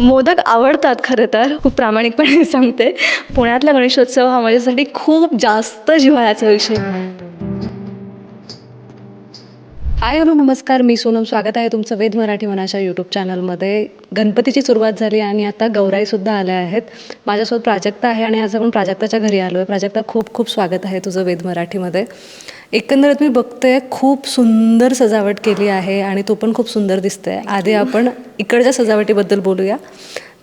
मोदक आवडतात खरं तर खूप प्रामाणिकपणे सांगते. पुण्यातला गणेशोत्सव हा माझ्यासाठी खूप जास्त जिव्हाळ्याचा विषय. हाय हॅलो नमस्कार. मी सोनम. स्वागत आहे तुमचं वेद मराठी मनाच्या यूट्यूब चॅनलमध्ये गणपतीची सुरुवात झाली आणि आता गौराईसुद्धा आल्या आहेत. माझ्यासोबत प्राजक्ता आहे आणि आज आपण प्राजक्ताच्या घरी आलो आहे. प्राजक्ता खूप खूप स्वागत आहे तुझं वेद मराठीमध्ये. एकंदरीत मी बघते खूप सुंदर सजावट केली आहे आणि तो पण खूप सुंदर दिसतंय. आधी आपण इकडच्या सजावटीबद्दल बोलूया.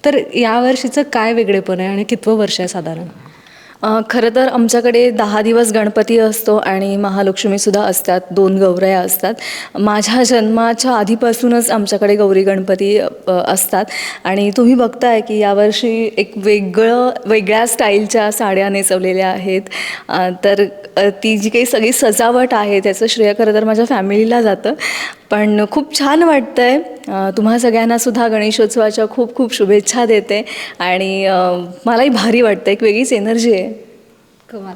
तर यावर्षीचं काय वेगळेपण आहे आणि कितवं वर्ष आहे साधारण? खरं तर आमच्याकडे दहा दिवस गणपती असतो आणि महालक्ष्मीसुद्धा असतात दोन गौऱ्या असतात. माझ्या जन्माच्या आधीपासूनच आमच्याकडे गौरी गणपती असतात. आणि तुम्ही बघताय की यावर्षी एक वेगळं वेगळ्या स्टाईलच्या साड्या नेसवलेल्या आहेत. तर ती जी काही सगळी सजावट आहे त्याचं श्रेय खरं तर माझ्या फॅमिलीला जातं. पण खूप छान वाटतं आहे तुम्हा सगळ्यांनासुद्धा गणेशोत्सवाच्या खूप खूप शुभेच्छा देते. आणि मलाही भारी वाटतं. एक वेगळीच एनर्जी आहे. कमाल.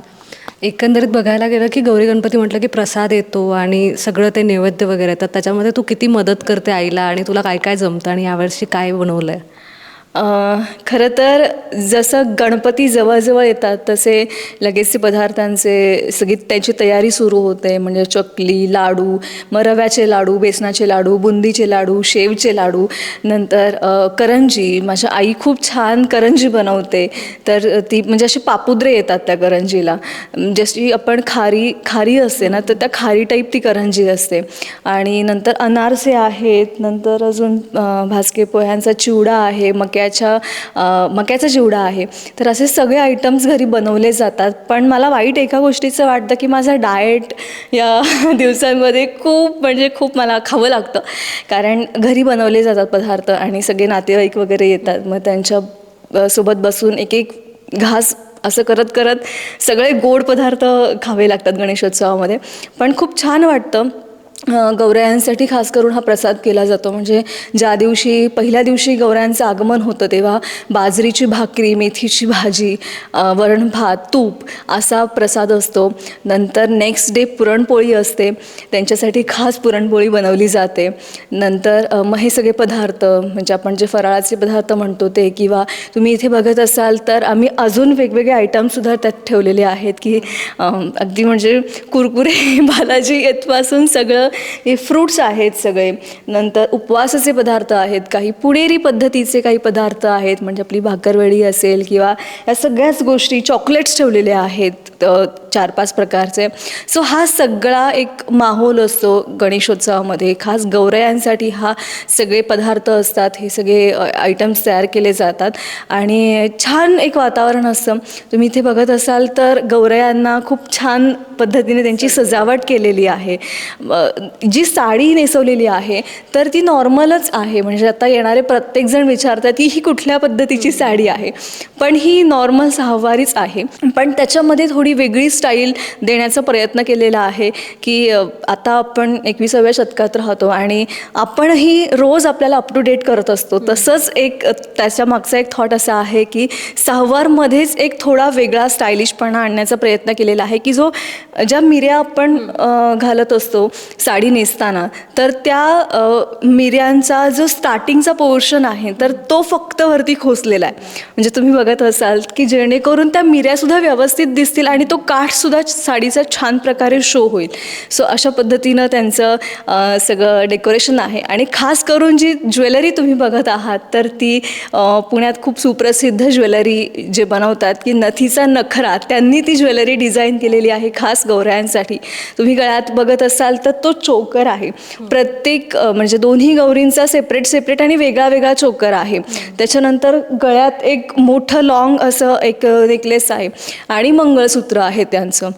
एकंदरीत बघायला गेलं की गौरी गणपती म्हटलं की प्रसाद येतो आणि सगळं ते नैवेद्य वगैरे येतात. त्याच्यामध्ये तू किती मदत करते आईला आणि तुला काय काय जमतं आणि यावर्षी काय बनवलं आहे खरं तर जसं गणपती जवळजवळ येतात तसे लगेच ते पदार्थांचे सगळी त्याची तयारी सुरू होते. म्हणजे चकली लाडू मरव्याचे लाडू बेसनाचे लाडू बुंदीचे लाडू शेवचे लाडू. नंतर करंजी. माझ्या आई खूप छान करंजी बनवते. तर ती म्हणजे असे पापुद्रे येतात त्या करंजीला. म्हणजे जशी आपण खारी खारी असते ना तर त्या खारी टाईप ती करंजी असते. आणि नंतर अनारसे आहेत. नंतर अजून अ, भाजके पोह्यांचा चिवडा आहे मक्याच्या मक्याचा चिवडा आहे तर असे सगळे आयटम्स घरी बनवले जातात. पण मला वाईट एका गोष्टीचं वाटतं की माझा डाएट या दिवसांमध्ये खूप म्हणजे खूप मला खावं लागतं. कारण घरी बनवले जातात पदार्थ आणि सगळे नातेवाईक वगैरे येतात. मग त्यांच्यासोबत बसून एक एक घास असं करत करत सगळे गोड पदार्थ खावे लागतात गणेशोत्सवामध्ये. पण खूप छान वाटतं. गौरायांसाठी खास करून हा प्रसाद केला जातो. म्हणजे ज्या दिवशी पहिल्या दिवशी गौरायांचं आगमन होतं तेव्हा बाजरीची भाकरी मेथीची भाजी वरण भात तूप असा प्रसाद असतो. नंतर नेक्स्ट डे पुरणपोळी असते. त्यांच्यासाठी खास पुरणपोळी बनवली जाते. नंतर मग हे सगळे पदार्थ म्हणजे आपण जे फराळाचे पदार्थ म्हणतो ते किंवा तुम्ही इथे बघत असाल तर आम्ही अजून वेगवेगळे आयटमसुद्धा त्यात ठेवलेले आहेत की अगदी म्हणजे कुरकुरे बालाजी येथपासून सगळं हे फ्रूट्स आहेत सगळे. नंतर उपवासाचे पदार्थ आहेत काही पुणेरी पद्धतीचे काही पदार्थ आहेत म्हणजे आपली भाकरवडी असेल किंवा या सगळ्याच गोष्टी चॉकलेट्स ठेवलेले आहेत चार पाच प्रकारचे. सो हा सगळा एक माहोल असतो गणेशोत्सवामध्ये. खास गौरयांसाठी हा सगळे पदार्थ असतात हे सगळे आयटम्स तयार केले जातात. आणि छान एक वातावरण असतं. तुम्ही इथे बघत असाल तर गौरयांना खूप छान पद्धतीने त्यांची सजावट केलेली आहे. जी साडी नेसवलेली आहे तर ती नॉर्मलच आहे. म्हणजे आता येणारे प्रत्येकजण विचारतात की ही कुठल्या पद्धतीची साडी आहे? पण ही नॉर्मल सहावारीच आहे. पण त्याच्यामध्ये थोडी वेगळी स्टाईल देण्याचा प्रयत्न केलेला आहे की आता आपण एकविसाव्या शतकात राहतो आणि आपणही रोज आपल्याला अप टू डेट करत असतो. तसंच एक त्याच्या मागचा एक थॉट असा आहे की सहावारमध्येच एक थोडा वेगळा स्टायलिशपणा आणण्याचा प्रयत्न केलेला आहे की जो ज्या मिऱ्या आपण घालत असतो साडी नेसताना तर त्या मिऱ्यांचा जो स्टार्टिंगचा पोर्शन आहे तर तो फक्त वरती खोचलेला आहे. म्हणजे तुम्ही बघत असाल की जेणेकरून त्या मिऱ्यासुद्धा व्यवस्थित दिसतील आणि तो काठसुद्धा साडीचा छान प्रकारे शो होईल. सो अशा पद्धतीनं त्यांचं सगळं डेकोरेशन आहे. आणि खास करून जी ज्वेलरी तुम्ही बघत आहात तर ती पुण्यात खूप सुप्रसिद्ध ज्वेलरी जे बनवतात की नथीचा नखरा त्यांनी ती ज्वेलरी डिझाईन केलेली आहे खास गौऱ्यांसाठी. तुम्ही गळ्यात बघत असाल तर तो चोकर आहे. प्रत्येक म्हणजे दोन्ही गौरींचा सेपरेट सेपरेट आणि वेगळा वेगळा चोकर आहे. त्याच्यानंतर गळ्यात एक मोठं लॉंग असं एक नेकलेस आहे आणि मंगळसूत्र आहे त्यांचं.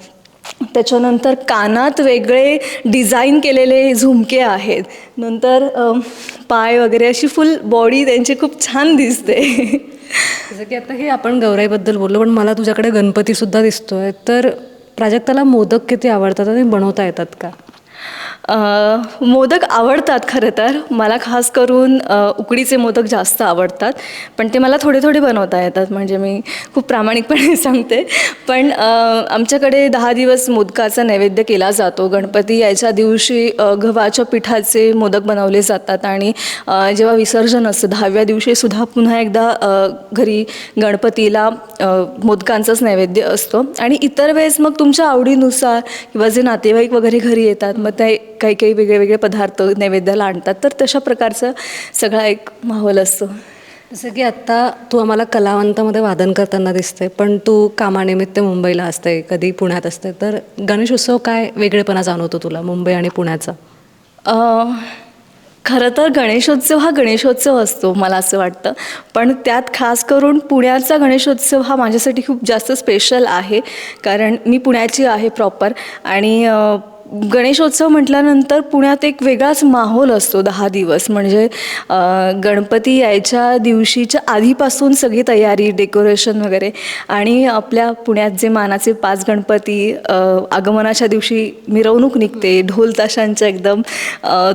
त्याच्यानंतर कानात वेगळे डिझाईन केलेले झुमके आहेत. नंतर पाय वगैरे अशी फुल बॉडी त्यांची खूप छान दिसते. जसं की आता हे आपण गौराईबद्दल बोललो पण मला तुझ्याकडे गणपतीसुद्धा दिसतोय. तर प्राजक्ताला मोदक किती आवडतात आणि बनवता येतात का? मोदक आवडतात खरं तर. मला खास करून उकडीचे मोदक जास्त आवडतात. पण ते मला थोडे थोडे बनवता येतात. म्हणजे मी खूप प्रामाणिकपणे सांगते. पण आमच्याकडे दहा दिवस मोदकाचा नैवेद्य केला जातो. गणपती यायच्या दिवशी गव्हाच्या पिठाचे मोदक बनवले जातात आणि जेव्हा विसर्जन असतं दहाव्या दिवशीसुद्धा पुन्हा एकदा घरी गणपतीला मोदकांचाच नैवेद्य असतो. आणि इतर वेळेस मग तुमच्या आवडीनुसार किंवा जे नातेवाईक वगैरे घरी येतात मग ते काही काही वेगळे वेगळे पदार्थ नैवेद्याला आणतात. तर तशा प्रकारचं सगळा एक माहोल असतो. जसं की आत्ता तू आम्हाला कलावंतामध्ये वादन करताना दिसते पण तू कामानिमित्त मुंबईला असते कधी पुण्यात असते तर गणेश उत्सव काय वेगळेपणा जाणवतो तुला मुंबई आणि पुण्याचा? खरं तर गणेशोत्सव हा गणेशोत्सव असतो मला असं वाटतं. पण त्यात खास करून पुण्याचा गणेशोत्सव हा माझ्यासाठी खूप जास्त स्पेशल आहे. कारण मी पुण्याची आहे प्रॉपर आणि गणेशोत्सव म्हटल्यानंतर पुण्यात एक वेगळाच माहोल असतो दहा दिवस. म्हणजे गणपती यायच्या दिवशीच्या आधीपासून सगळी तयारी डेकोरेशन वगैरे आणि आपल्या पुण्यात जे मानाचे पाच गणपती आगमनाच्या दिवशी मिरवणूक निघते ढोल ताशांचा एकदम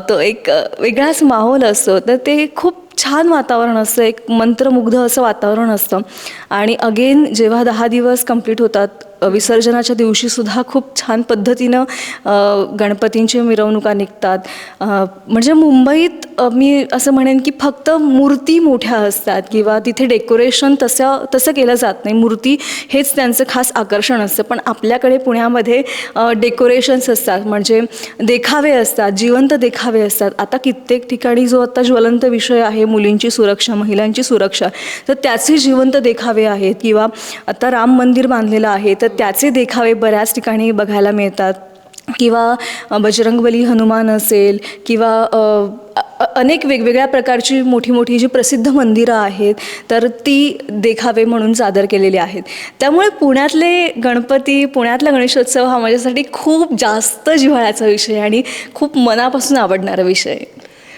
तो एक वेगळाच माहोल असतो. तर ते खूप छान वातावरण असतं एक मंत्रमुग्ध असं वातावरण असतं. आणि अगेन जेव्हा दहा दिवस कंप्लीट होतात विसर्जनाच्या दिवशीसुद्धा खूप छान पद्धतीनं गणपतींची मिरवणुका निघतात. म्हणजे मुंबईत मी असं म्हणेन की फक्त मूर्ती मोठ्या असतात किंवा तिथे डेकोरेशन तसं तसं केलं जात नाही. मूर्ती हेच त्यांचं खास आकर्षण असतं. पण आपल्याकडे पुण्यामध्ये डेकोरेशन्स असतात. म्हणजे देखावे असतात जिवंत देखावे असतात. आता कित्येक ठिकाणी जो आता ज्वलंत विषय आहे मुलींची सुरक्षा महिलांची सुरक्षा तर त्याचे जिवंत देखावे आहेत. किंवा आता राम मंदिर बांधलेलं आहे तर त्याचे देखावे बऱ्याच ठिकाणी बघायला मिळतात. किंवा बजरंगबली हनुमान असेल किंवा अनेक वेगवेगळ्या प्रकारची मोठी मोठी जी प्रसिद्ध मंदिरं आहेत तर ती देखावे म्हणून सादर केलेली आहेत. त्यामुळे पुण्यातले गणपती पुण्यातला गणेशोत्सव हा माझ्यासाठी खूप जास्त जिव्हाळ्याचा विषय आणि खूप मनापासून आवडणारा विषय.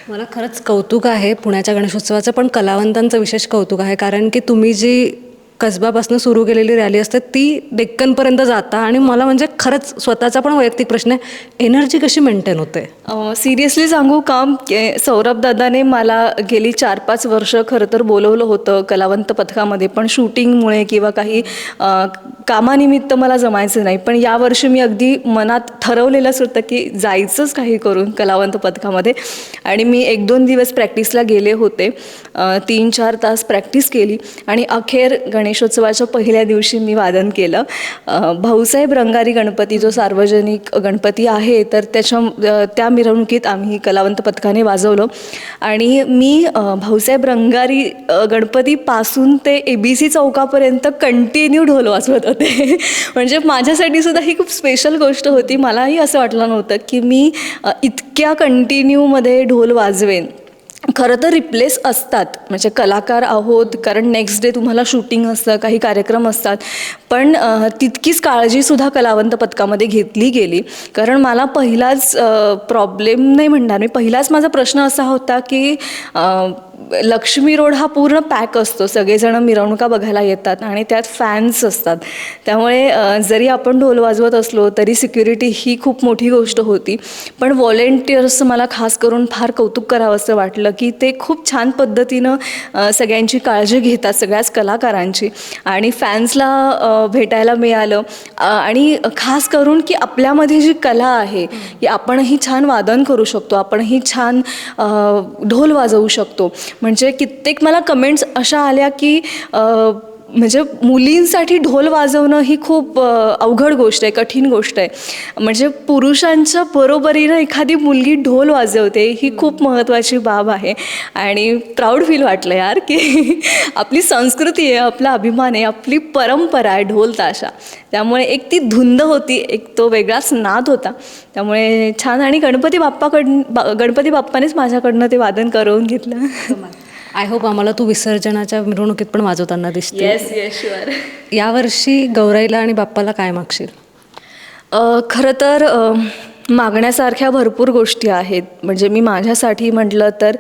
मला खरंच कौतुक आहे पुण्याच्या गणेशोत्सवाचं पण कलावंतांचं विशेष कौतुक आहे कारण की तुम्ही जी कसबापासून सुरू केलेली रॅली असते ती डेक्कनपर्यंत जाता. आणि मला म्हणजे खरंच स्वतःचा पण वैयक्तिक प्रश्न आहे एनर्जी कशी मेंटेन होते? सिरियसली सांगू काम सौरभ दादाने मला गेली चार पाच वर्ष खरं तर बोलवलं होतं कलावंत पथकामध्ये पण शूटिंगमुळे किंवा काही कामानिमित्त मला जमायचं नाही. पण यावर्षी मी अगदी मनात ठरवलेलंच होतं की जायचंच काही करून कलावंत पथकामध्ये. आणि मी एक दोन दिवस प्रॅक्टिसला गेले होते. तीन चार तास प्रॅक्टिस केली. आणि अखेर गणेश गणेशोत्सवाच्या पहिल्या दिवशी मी वादन केलं. भाऊसाहेब रंगारी गणपती जो सार्वजनिक गणपती आहे तर त्याच्या त्या मिरवणुकीत आम्ही कलावंत पथकाने वाजवलं. आणि मी भाऊसाहेब रंगारी गणपतीपासून ते ए बी सी चौकापर्यंत कंटिन्यू ढोल वाजवत होते. म्हणजे माझ्यासाठी सुद्धा ही खूप स्पेशल गोष्ट होती. मलाही असं वाटलं नव्हतं की मी इतक्या कंटिन्यूमध्ये ढोल वाजवेन. खरं तर रिप्लेस असतात. म्हणजे कलाकार आहोत कारण नेक्स्ट डे तुम्हाला शूटिंग असतं काही कार्यक्रम असतात. पण तितकीच काळजीसुद्धा कलावंत पथकामध्ये घेतली गेली. कारण मला पहिलाच प्रॉब्लेम नाही म्हणणार मी पहिलाच माझा प्रश्न असा होता की लक्ष्मी रोड हा पूर्ण पॅक असतो. सगळेजण मिरवणुका बघायला येतात आणि त्यात फॅन्स असतात. त्यामुळे जरी आपण ढोल वाजवत असलो तरी सिक्युरिटी ही खूप मोठी गोष्ट होती. पण व्हॉलेंटियर्स मला खास करून फार कौतुक करावं असं वाटलं की ते खूप छान पद्धतीनं सगळ्यांची काळजी घेतात सगळ्याच कलाकारांची. आणि फॅन्सला भेटायला मिळालं. आणि खास करून की आपल्यामध्ये जी कला आहे की आपणही छान वादन करू शकतो आपणही छान ढोल वाजवू शकतो. म्हणजे कित्येक मला कमेंट्स अशा आल्या की म्हणजे मुलींसाठी ढोल वाजवणं ही खूप अवघड गोष्ट आहे कठीण गोष्ट आहे. म्हणजे पुरुषांच्या बरोबरीनं एखादी मुलगी ढोल वाजवते ही खूप महत्त्वाची बाब आहे. आणि प्राऊड फील वाटलं यार की आपली संस्कृती आहे आपला अभिमान आहे आपली परंपरा आहे ढोल ताशा. त्यामुळे एक ती धुंद होती एक तो वेगळाच नाद होता. त्यामुळे छान. आणि गणपती बाप्पाकडन बा गणपती बाप्पानेच माझ्याकडनं ते वादन करवून घेतलं. आय होप आम्हाला तू विसर्जनाच्या मिरवणुकीत पण वाजवताना दिसते. येस येस शुअर यावर्षी गौराईला आणि बाप्पाला काय मागशील? खरं तर मागण्यासारख्या भरपूर गोष्टी आहेत. म्हणजे मी माझ्यासाठी म्हटलं तर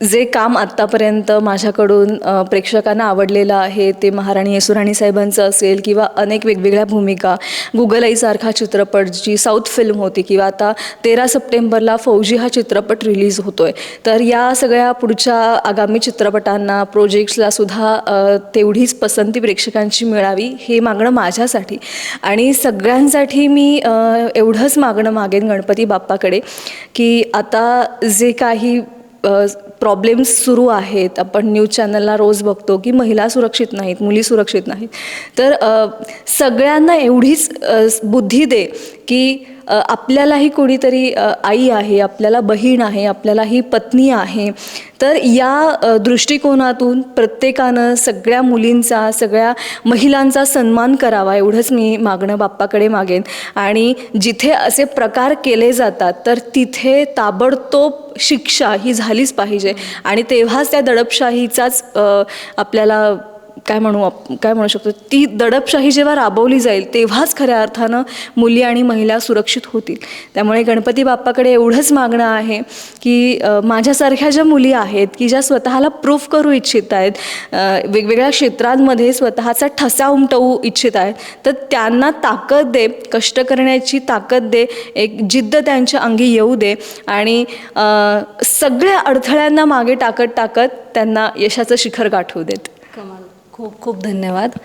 जे काम आत्तापर्यंत माझ्याकडून प्रेक्षकांना आवडलेलं आहे ते महाराणी येसुराणी साहेबांचं असेल किंवा अनेक वेगवेगळ्या भूमिका गुगल आईसारखा चित्रपट जी साऊथ फिल्म होती किंवा आता तेरा सप्टेंबरला फौजी हा चित्रपट रिलीज होतो आहे तर या सगळ्या पुढच्या आगामी चित्रपटांना प्रोजेक्ट्सला सुद्धा तेवढीच पसंती प्रेक्षकांची मिळावी हे मागणं माझ्यासाठी. आणि सगळ्यांसाठी मी एवढंच मागणं मागेन गणपती बाप्पाकडे की आता जे काही प्रॉब्लेम्स सुरू आहेत. आपण न्यूज चॅनलला रोज बघतो की महिला सुरक्षित नाहीत मुली सुरक्षित नाहीत. तर सगळ्यांना एवढीच बुद्धी दे की आपल्यालाही कोणीतरी आई आहे आपल्याला बहीण आहे आपल्याला ही पत्नी आहे. तर या दृष्टिकोनातून प्रत्येकानं सगळ्या मुलींचा सगळ्या महिलांचा सन्मान करावा एवढंच मी मागणं बाप्पाकडे मागेन. आणि जिथे असे प्रकार केले जातात तर तिथे ताबडतोब शिक्षा ही झालीच पाहिजे. आणि तेव्हाच त्या दडपशाहीचाच आपल्याला काय म्हणू आप- काय म्हणू शकतो? ती दडपशाही जेव्हा राबवली जाईल तेव्हाच खऱ्या अर्थानं मुली आणि महिला सुरक्षित होतील. त्यामुळे गणपती बाप्पाकडे एवढंच मागणं आहे की माझ्यासारख्या ज्या मुली आहेत की ज्या स्वतःला प्रूफ करू इच्छित आहेत वेगवेगळ्या क्षेत्रांमध्ये स्वतःचा ठसा उमटवू इच्छित आहेत तर त्यांना ताकद दे कष्ट करण्याची ताकद दे एक जिद्द त्यांच्या अंगी येऊ दे आणि सगळ्या अडथळ्यांना मागे टाकत टाकत त्यांना यशाचं शिखर गाठवू देत. कमाल. खूप खूप धन्यवाद.